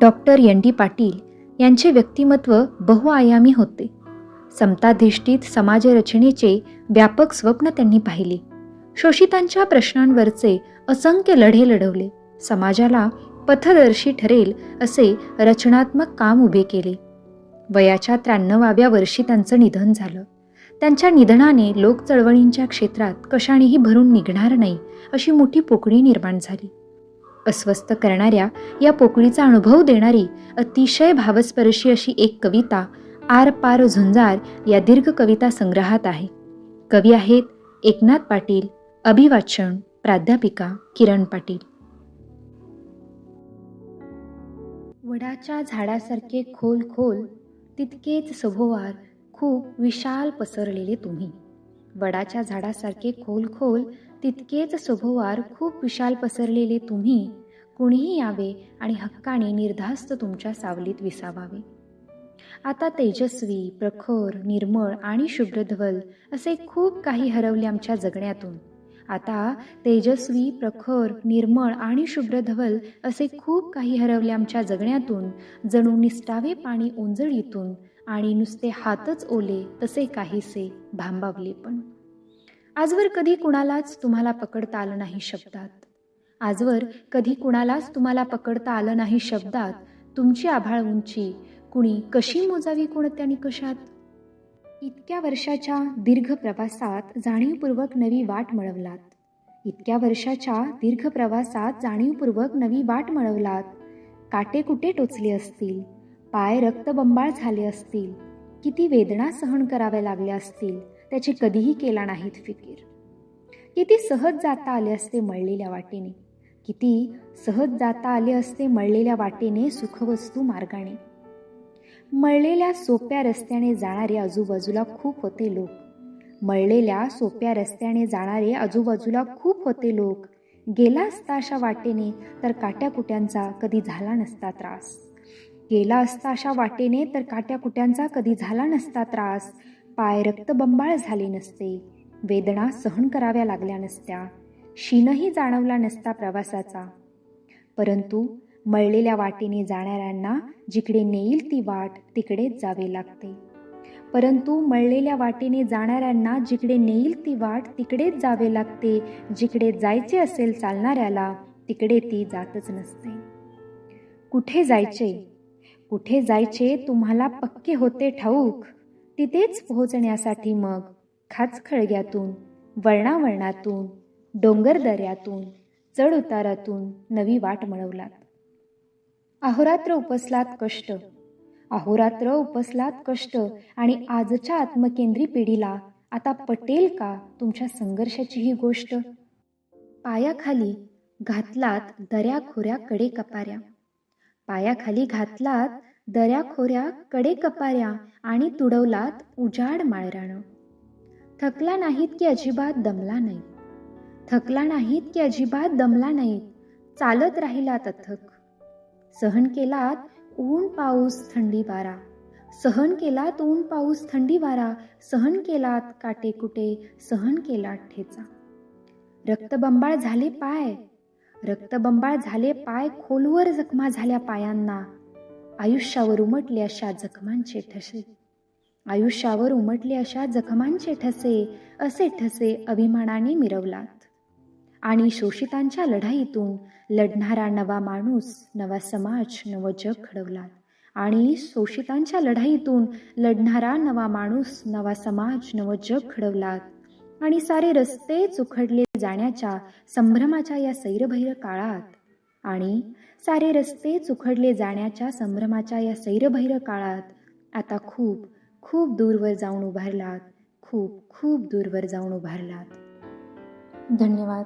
Doctor N D Patil यांचे व्यक्तिमत्व बहुआयामी होते. समताधिष्ठित समाजरचनेचे व्यापक स्वप्न त्यांनी पाहिले. शोषितांच्या प्रश्नांवरचे असंख्य लढे लढवले. समाजाला पथदर्शी ठरेल असे रचनात्मक काम उभे केले. वयाच्या त्र्याण्णवाव्या वर्षी त्यांचं निधन झालं. त्यांच्या निधनाने लोक चळवळींच्या क्षेत्रात कशानेही भरून निघणार नाही अशी मोठी पोकळी निर्माण झाली. अस्वस्थ करणाऱ्या या पोकळीचा अनुभव देणारी अतिशय भावस्पर्शी अशी एक कविता आर पार झुंजार या दीर्घ कविता संग्रहात आहे. कवी आहेत एकनाथ पाटील अभिवाचन प्राध्यापिका किरण पाटील. वडाच्या झाडासारखे खोल खोल तितकेच सभोवार खूप विशाल पसरलेले तुम्ही. वडाच्या झाडासारखे खोल खोल तितकेच सभोवार खूप विशाल पसरलेले तुम्ही कुणीही यावे आणि हक्काने निर्धास्त तुमच्या सावलीत विसावावे. आता तेजस्वी प्रखर निर्मळ आणि शुभ्रधवल असे खूप काही हरवले आमच्या जगण्यातून. आता तेजस्वी प्रखर निर्मळ आणि शुभ्रधवल असे खूप काही हरवले आमच्या जगण्यातून जणू निष्ठावे पाणी उंजळीतून आणि नुसते हातच ओले तसे काहीसे भांबावले पण. आजवर कधी कुणालाच तुम्हाला पकडता आलं नाही शब्दात. आजवर कधी कुणालाच तुम्हाला पकडता आलं नाही शब्दात. तुमची आभाळ उंची कुणी कशी मोजावी कोणत्या निकषात इतक्या वर्षाच्या दीर्घ प्रवासात जाणीवपूर्वक नवी वाट मिळवलात. इतक्या वर्षाच्या दीर्घ प्रवासात जाणीवपूर्वक नवी वाट मिळवलात. काटे कुठे टोचले असतील पाय रक्तबंबाळ झाले असतील किती वेदना सहन कराव्या लागल्या असतील त्याची कधीही केला नाहीत फिकीर. किती सहज जाता आले असते मळलेल्या वाटेने. किती सहज जाता आले असते मळलेल्या वाटेने सुखवस्तू मार्गाने. मळलेल्या सोप्या रस्त्याने जाणारे आजूबाजूला खूप होते लोक. मळलेल्या सोप्या रस्त्याने जाणारे आजूबाजूला खूप होते लोक. गेला असता अशा वाटेने तर काट्याकुट्यांचा कधी झाला नसता त्रास. गेला असता अशा वाटेने तर काट्याकुट्यांचा कधी झाला नसता त्रास. पाय रक्तबंबाळ झाले नसते. वेदना सहन कराव्या लागल्या नसत्या. शीनही जाणवला नसता प्रवासाचा. परंतु मळलेल्या वाटेने जाणाऱ्यांना जिकडे नेईल ती वाट तिकडेच जावे लागते. परंतु मळलेल्या वाटेने जाणाऱ्यांना जिकडे नेईल ती वाट तिकडेच जावे लागते. जिकडे जायचे असेल चालणाऱ्याला तिकडे ती जातच नसते. कुठे जायचे? कुठे जायचे तुम्हाला पक्के होते ठाऊक. तिथेच पोहोचण्यासाठी मग खाचखळग्यातून वळणावळणातून डोंगरदऱ्यातून दऱ्यातून चढउतारातून नवी वाट मिळवलात. अहोरात्र उपसलात कष्ट अहोरात्र उपसलात कष्ट आणि आजच्या आत्मकेंद्री पिढीला आता पटेल का तुमच्या संघर्षाची ही गोष्ट? पायाखाली घातलात दऱ्या खोऱ्या कडे कपाऱ्या पायाखाली घातलात दऱ्याखोऱ्या कडेकपाऱ्या कडे कपाऱ्या आणि तुडवलात उजाड माळरानं. थकला नाहीत की अजिबात दमला नाही. थकला नाहीत की अजिबात दमला नाही. चालत राहिलात अथक सहन केलात ऊन पाऊस थंडी वारा. सहन केलात ऊन पाऊस थंडी वारा. सहन केलात काटे कुटे. सहन केलात ठेचा. रक्तबंबाळ झाले पाय. रक्तबंबाळ झाले पाय खोलवर जखमा झाल्या पायांना. आयुष्यावर उमटले अशा जखमांचे ठसे. आयुष्यावर उमटले अशा जखमांचे ठसे असे ठसे अभिमानाने मिरवलात. आणि शोषितांच्या लढाईतून लढणारा नवा माणूस नवा समाज नवं जग घडवलात. आणि शोषितांच्या लढाईतून लढणारा नवा माणूस नवा समाज नवं जग घडवलात. आणि सारे रस्ते चुखडले जाण्याच्या संभ्रमाच्या या सैरभैर काळात आणि सारे रस्ते चुखडले जाण्याच्या संभ्रमाच्या या सैरभैर काळात आता खूप खूप दूरवर जाऊन उभारलात. खूप खूप दूरवर जाऊन उभारलात. धन्यवाद.